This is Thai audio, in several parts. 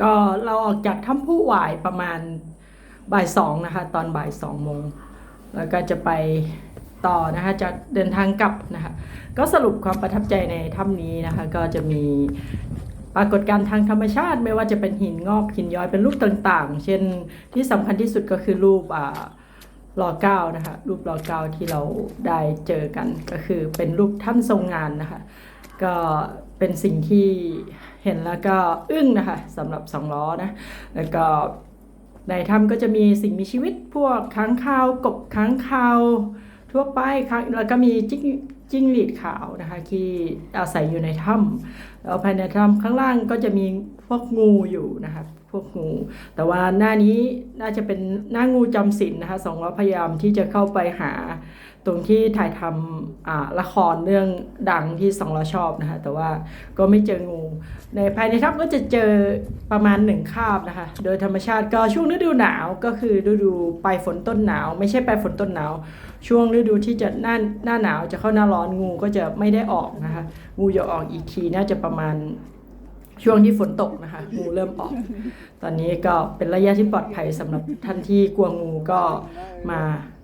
ก็เราออกจากถ้ำผู้หวายประมาณบ่ายสองนะคะ ตอนบ่ายสองโมงแล้วก็จะไปต่อนะคะจะเดินทางกลับนะคะ ก็สรุปความประทับใจในถ้ำนี้นะคะ ก็จะมีปรากฏการณ์ทางธรรมชาติไม่ว่าจะเป็นหินงอกหินย้อยเป็นรูปต่างๆ เช่นที่สำคัญที่สุดก็คือรูปอ่ารอเก้านะคะรูปรอเก้าที่เราได้เจอกันก็คือเป็นรูปท่านทรงงานนะคะ ก็เป็นสิ่งที่เห็นแล้วก็อึ้งนะคะสำหรับสองล้อนะแล้วก็ในถ้ำก็จะมีสิ่งมีชีวิตพวกค้างคาวกบค้างคาวทั่วไปค้างแล้วก็มีจิ้งจิ้งหรีดขาวนะคะที่อาศัยอยู่ในถ้ำแล้วภายในถ้ำข้างล่างก็จะมีพวกงูอยู่นะคะ พวกงู แต่ว่าหน้านี้น่าจะเป็นหน้างูจำศีลนะคะสองล้อพยายามที่จะเข้าไปหาตรงที่ถ่ายทำอ่าละครเรื่องดังที่สองเราชอบนะคะแต่ว่าก็ไม่เจองู ในภายในถ้ำก็จะเจอประมาณหนึ่งคาบนะคะโดยธรรมชาติก็ช่วงฤดูหนาวก็คือฤดูปลายฝนต้นหนาว ไม่ใช่ปลายฝนต้นหนาว ช่วงฤดูที่จะหน้าหน้าหนาวจะเข้าหน้าร้อนงูก็จะไม่ได้ออกนะคะงูจะออกอีกทีน่าจะประมาณ ช่วงที่ฝนตกนะคะงูเริ่มออก ตอนนี้ก็เป็นระยะที่ปลอดภัยสำหรับท่านที่กลัวงูก็มา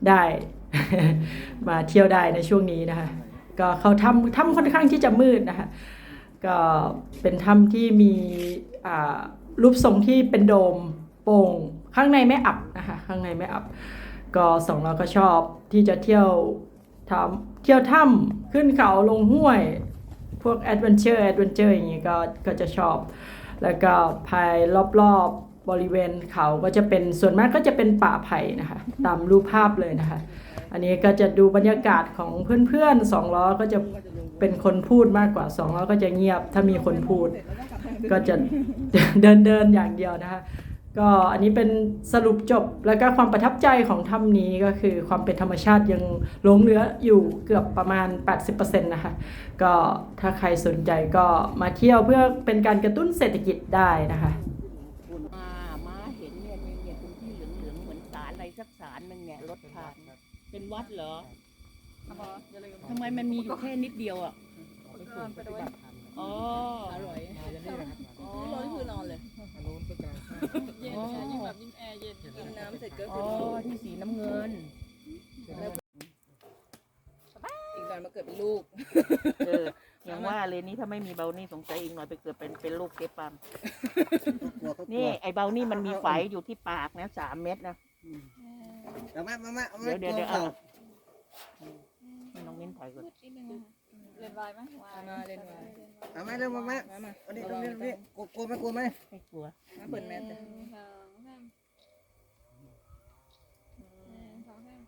ได้ มาเที่ยวได้ในช่วงนี้นะคะ ก็เขาทำถ้ำค่อนข้างที่จะมืดนะคะ ก็เป็นถ้ำที่มีอ่ารูปทรงที่เป็นโดมโป่งข้างในไม่อับนะคะข้างในไม่อับ ก็สองเราก็ชอบที่จะเที่ยวทำเที่ยวถ้ำขึ้นเขาลงห้วยพ วกแอดเวนเจอร์แอดเวนเจอร์อย่างนี้ก็ก็จะชอบ แล้วก็ภายรอบๆบริเวณเขาก็จะเป็นส่วนมากก็จะเป็นป่าไผ่นะคะ ตามรูปภาพเลยนะคะ อันนี้ก็จะดูบรรยากาศของเพื่อนๆสองล้อก็จะเป็นคนพูดมากกว่าสองล้อก็จะเงียบถ้ามีคนพูด ก็จะเดินเดินๆอย่างเดียวนะคะ ก็อันนี้เป็นสรุปจบแล้วก็ความประทับใจของถ้ำนี้ก็คือความเป็นธรรมชาติยังหลงเหลืออยู่เกือบประมาณ 80%นะคะก็ถ้าใครสนใจก็มาเที่ยวเพื่อเป็นการกระตุ้นเศรษฐกิจได้นะคะมามาเห็นเนี่ยเนี่ยเนี่ยตรงที่เหลืองๆเหมือนศาลอะไรสักศาลหนึ่งเนี่ยรถผ่านเป็นวัดเหรอทำไมมันมีอยู่แค่นิดเดียวอะ อ๋ออร่อยอ๋อร้อนคือนอนเลยเย็นค่ะยิ่งแบบยิ่งแอร์เย็นกินน้ำเสร็จก็อ๋คืออที่สีน้ำเงิน อีกหน่อยมาเกิดเป็นลูก เอออย่างว่าเลยนี่ถ้าไม่มีเบลนี่สงสัยอีกหน่อยไปเกิดเป็นเป็นลูกเก็บปั๊มนี่ไอ้เบลนี่มันมีไฝอยู่ที่ปากนะสามเม็ดนะเอามามามาเอามาเดี๋ยวเดี๋ยวเดี๋ยวเอาน้องมิ้นถ่าย ก่อนนิดนึงนะคะเรียนวายไหมวายมาเล่นวายเอามาเร็วมามามามาเอาดิตรงนี้ตรงนี้กลัวกลัวไหมกลัวไหมไม่กลัวมาเปิดแมสหเลนึ่ยงสองสามหนึ่งสองสาม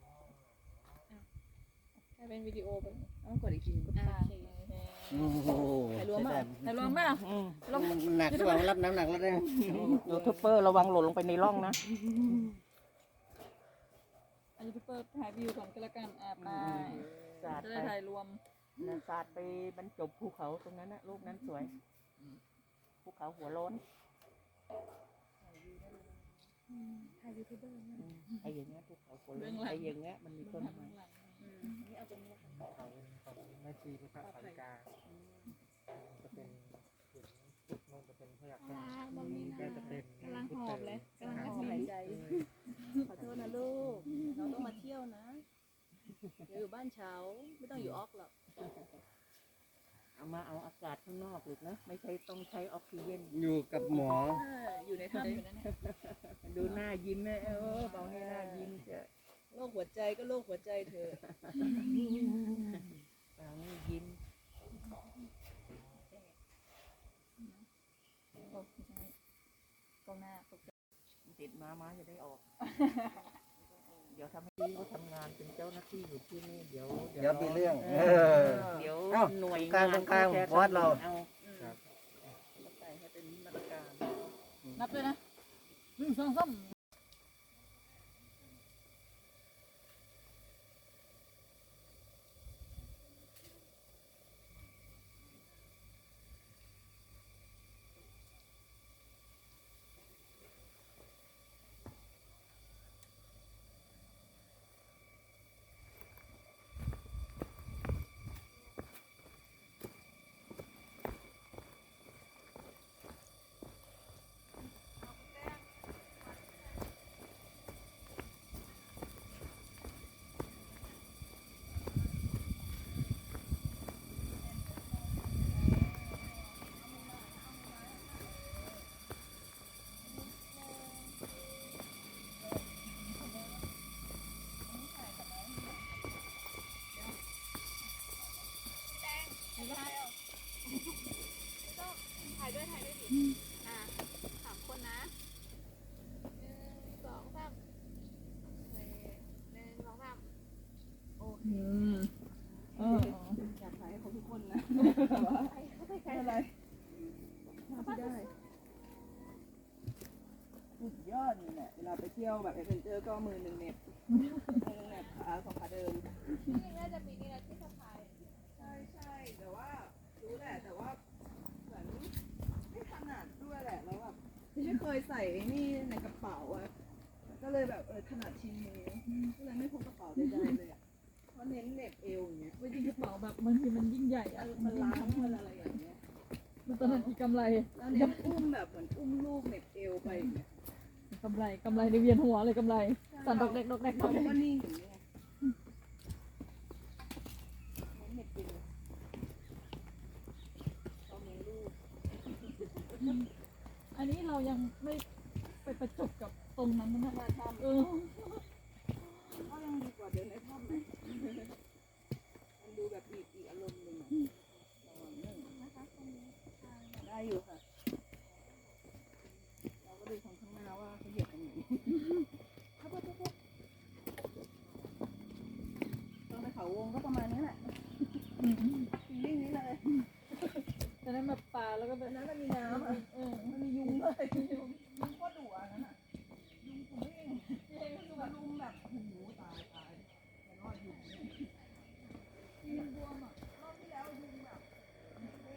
อะให้เป็นวิดีโอไปเอากดอีกทีนึงอ่าโอเคโอ้โหถ่ายรวมป่ะถ่ายรวมป่ะอืมมันหนักหรือเปล่ารับน้ำหนักแล้วเนี่ยยูทูบเบอร์ระวังหล่นลงไปในร่องนะอายูทูบเบอร์ถ่ายวิวก่อนก็แล้วกันอ่าไป สาดจะไปได้ถ่ายรวม นะสาดไปบรรจบภูเขาตรงนั้นนะรูปนั้นสวยภูเขาหัวโล้นถ่ายยูทูบเบอร์อืมไอ้อย่างเงี้ยภูเขาหัวโล้นไอ้อย่างเงี้ยมันมีต้นไม้แม่ชีพระสาริกาจะเป็นจุดนู่นจะเป็นพยักลาบอมีก็นะจะเป็นกำลังหอบเลยกำลังหอบหายใจ ขอโทษนะลูก เราต้องมาเที่ยวนะ เดี๋ยวอยู่บ้านเช้าไม่ต้องอยู่ออกหรอกเอามาเอาอากาศข้างนอกอีกนะ ไม่ใช่ต้องใช้ออกซิเจนอยู่กับหมอ เอออยู่ในถ้ำอยู่นั่นแหละดูหน้ายิ้มนะเออเบาให้หน้ายิ้มเถอะโรคหัวใจก็โรคหัวใจเธอะเบาให้ยิ้มโอ้ไม่ใช่กล้องหน้าตกใจติดมามาจะได้ออกเดี๋ยวทำให้พี่เขาทำงานเป็นเจ้าหน้าที่อยู่ที่นี่เดี๋ยวเดี๋ยวมีเรื่อง เอเอออเดี๋ยวเอ้าหน่วยกลางงานกลางขจะวัดเรา เอาครับใส่ให้เป็นมาตรการ นับด้วยนะหนึ่งสองสาม ยวแบบเอเวนเจอร์ก็มือหนึ่งเน็ตมือหนึ่งเน็ตขาสองขาเดิมนี่น่าจะปีนี้นะที่สะพายใช่ใช่แต่ว่ารู้แหละแต่ว่าเหมือนไม่ถนัดด้วยแหละแล้วแบบไม่เคยใส่ไอ้นี่ในกระเป๋าอะก็เลยแบบเออถนัดชินมือก็เลยไม่พกกระเป๋าใดๆเลยอะเพราะเน้นเหน็บเอวอย่างเงี้ยจริงกระเป๋าแบบบางทีมันยิ่งใหญ่อะมันล้างมันอะไรอย่างเงี้ยมันตอนนั้นมีกำไรแล้วเน้นอุ้มแบบเหมือนอุ้มลูกเหน็บเอวไปอย่างเงี้ย กำไรกำไรในเวียนหัวเลยกำไรสั่นดอกเด็กดอกเด็กดอกเด็กนิ่อันนี้เรายังไม่ไปประจบกับตรงนั้นนะมาทำเออก็ยังดีกว่าเดินในถ้ำไหมมันดูแบบอีกอีกอารมณ์หนึ่งได้อยู่ค่ะ เราก็ดูคนข้างหน้าว่าเขาเหยียบตรงไหนครับครับครับตอนไปเขาวงก็ประมาณนี้แหละ อืม นิ่งๆนี้เลย แต่นั้นแบบป่าแล้วก็แบบ นั้นมันมีน้ำอะ เออ มันมียุงด้วยยุงยุงโคตรดุอะนั่นอะยุงผมเองเองคือแบบลุมแบบโอ้โหตายตายแต่รอดยุงเนี่ยยุงบวมอะรอบที่แล้วยุงแบบ เ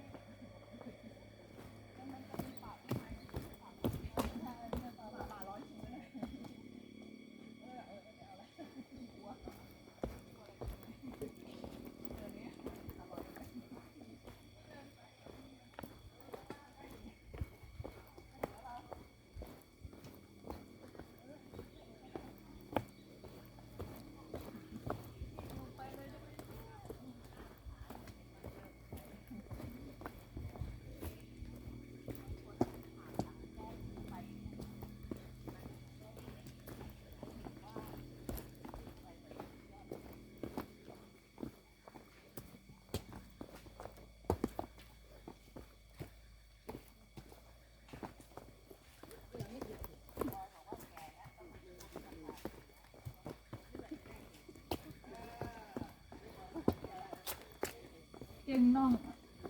ก่งน่อง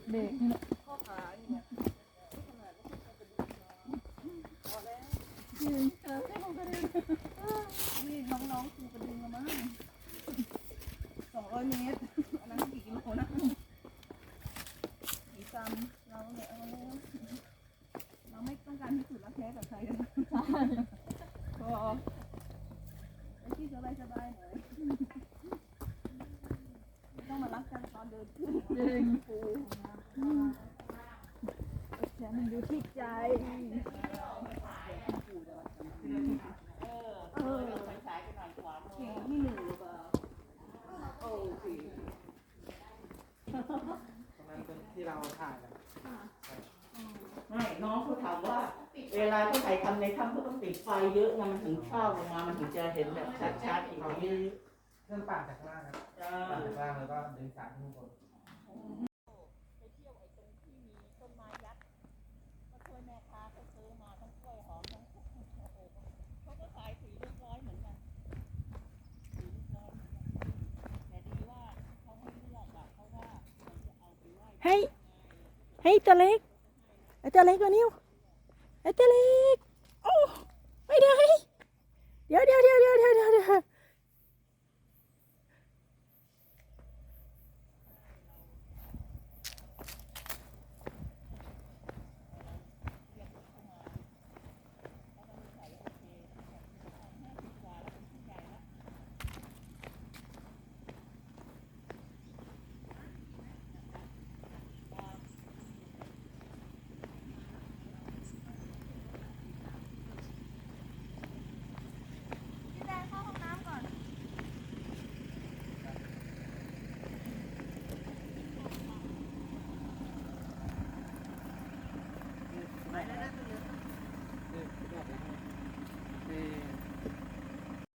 เบรกนี่แหละ ข้อขาเนี่ยขนาดว่าเขาจะดูพอแล้ว จริงเออให้ผมก็ได้ นี่น้องๆคือกระดึงละมั้งสองร้อยเมตร อันนั้นกี่กิโลนะกี่ซัมเราเนี่ยเอาแล้วเราไม่ต้องการพิสูจน์รักแท้กับใครกันนะพอไอ้ที่สบายสบายๆหน่อยไม่ต้องมารักกันตอนเดินขึ้น จริง ปู แค่ มันอยู่ที่ใจ เออไปฉายกันหน่อยขวามืเก่องที่หนึ่งหรือเปล่าโอ้สิตรงนั้นเป็นที่เราถ่ายนะไม่น้องเขาถามว่า เวลาเขาถ่ายทำในถ้ำเขาต้องติดไฟเยอะไงมันถึงเข้าลงมา มันถึงจะเห็นแบบชัดๆอย่างนี้เครื่องปั่นจากข้างล่างครับจ้าปั่นจากข้างล่างแล้วก็ดึงสายขึ้นบน ไปเที่ยวไอ้ตรงที่มีต้นไม้ยักษ์มาช่วยแม่ค้าเขาซื้อมาทั้งกล้วยหอมทั้งโอ้โหเขาก็ขายสีเรียบร้อยเหมือนกันสีเรียบร้อยเหมือนกันแต่ดีว่าเขาให้เลือกอะเพราะว่ามันจะเอาไปไหว้ ให้ให้ตัวเล็กไอ้ตัวเล็กกว่านิ้วไอ้ตัวเล็กโอ้ไม่ได้เดี๋ยวเดี๋ยวเดี๋ยวเดี๋ยวเดี๋ยวเดี๋ยว